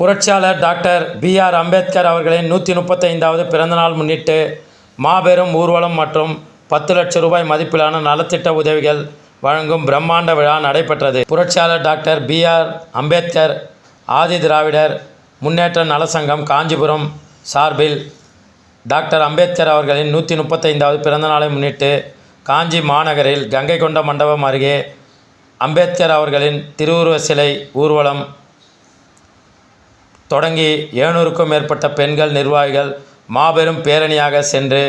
புரட்சியாளர் doctor BR Ambedkar அவர்களின் நூற்றி முப்பத்தைந்தாவது பிறந்தநாள் முன்னிட்டு மாபெரும் ஊர்வலம் மற்றும் பத்து லட்சம் ரூபாய் மதிப்பிலான நலத்திட்ட உதவிகள் வழங்கும் பிரம்மாண்ட விழா நடைபெற்றது. புரட்சியாளர் டாக்டர் பிஆர் அம்பேத்கர் ஆதி திராவிடர் முன்னேற்ற நலசங்கம் காஞ்சிபுரம் சார்பில் டாக்டர் அம்பேத்கர் அவர்களின் நூற்றி முப்பத்தைந்தாவது பிறந்தநாளை முன்னிட்டு காஞ்சி மாநகரில் கங்கை கொண்ட மண்டபம் அருகே அம்பேத்கர் அவர்களின் திருவுருவ சிலை ஊர்வலம் தொடங்கி எழுநூறுக்கும் மேற்பட்ட பெண்கள் நிர்வாகிகள் மாபெரும் பேரணியாக சென்று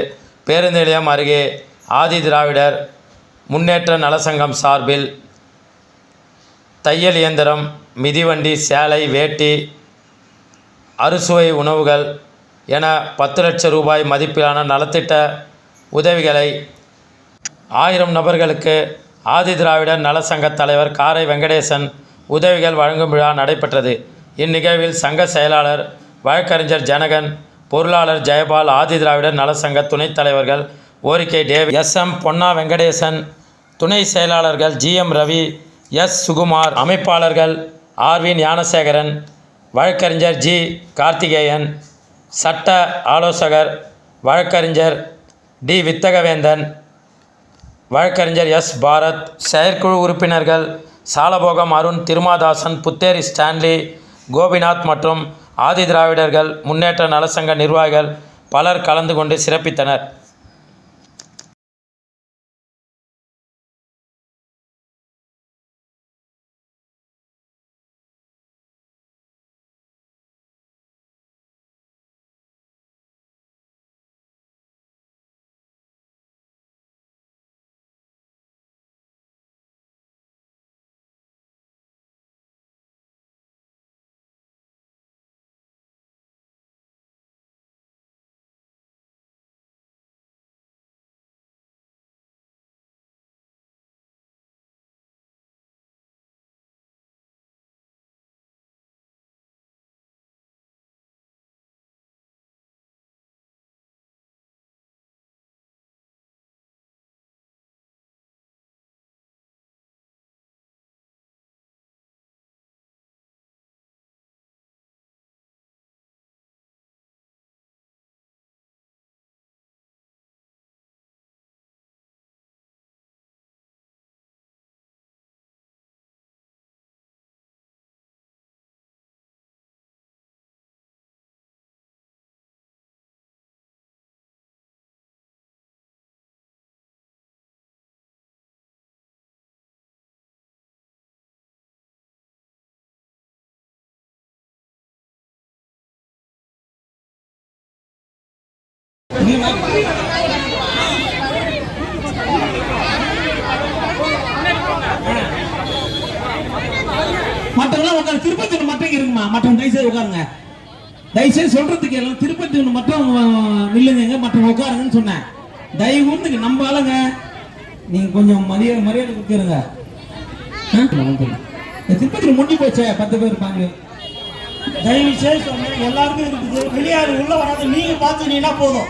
பேருந்து நிலையம் அருகே ஆதி திராவிடர் முன்னேற்ற நலசங்கம் சார்பில் தையல் இயந்திரம் மிதிவண்டி சேலை வேட்டி அறுசுவை உணவுகள் என பத்து லட்சம் ரூபாய் மதிப்பிலான நலத்திட்ட உதவிகளை ஆயிரம் நபர்களுக்கு ஆதி திராவிடர் நலசங்க தலைவர் காரை வெங்கடேசன் உதவிகள் வழங்கும் விழா நடைபெற்றது. இந்நிகழ்வில் சங்க செயலாளர் வழக்கறிஞர் ஜனகன் பொருளாளர் ஜெயபால் ஆதி திராவிடர் நலசங்க துணைத் தலைவர்கள் Orikkai Davy S M Ponna Venkatesan துணை செயலாளர்கள் G M Ravi S Sukumar அமைப்பாளர்கள் ஆர்வி ஞானசேகரன் வழக்கறிஞர் ஜி கார்த்திகேயன் சட்ட ஆலோசகர் வழக்கறிஞர் டி வித்தகவேந்தன் வழக்கறிஞர் எஸ் பாரத் செயற்குழு உறுப்பினர்கள் சாலபோகம் அருண் திருமாதாசன் புத்தேரி ஸ்டான்லி கோபிநாத் மற்றும் ஆதி திராவிடர்கள் முன்னேற்ற நலசங்க நிர்வாகிகள் பலர் கலந்து கொண்டு சிறப்பித்தனர். மற்றவங்களாம் உட்காரு. ஒன்று மட்டும் இருக்குமா? மற்றவங்க தயவுசெய்து உட்காருங்க. தயவுசெய்து சொல்றதுக்கு எல்லாம் திருப்பத்தூர் மட்டும் அஹ், நில்லுங்க மற்றவங்க உட்காருங்கன்னு சொன்னேன். தயவு கூர்ந்து நம்ம ஆளுங்க. நீங்க கொஞ்சம் மரியாதை மரியாதை கொடுத்துருங்க. திருப்பத்தூர் முடி போச்சே? பத்து பேர் இருப்பாங்க தயவு செய்து சொன்னேன். எல்லாருக்கும் இருக்குது. வெளியாரு உள்ள வராது. நீங்க பார்த்துட்டீங்கன்னா போதும்.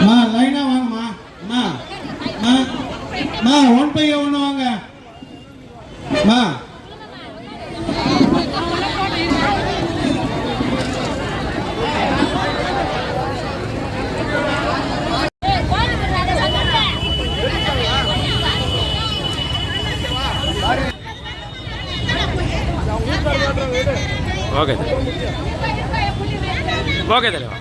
மா லைனா வாங்கம்மா மா மா மா ஒன் ஒன்று வாங்க. மா. ஓகே ஓகே தலைவா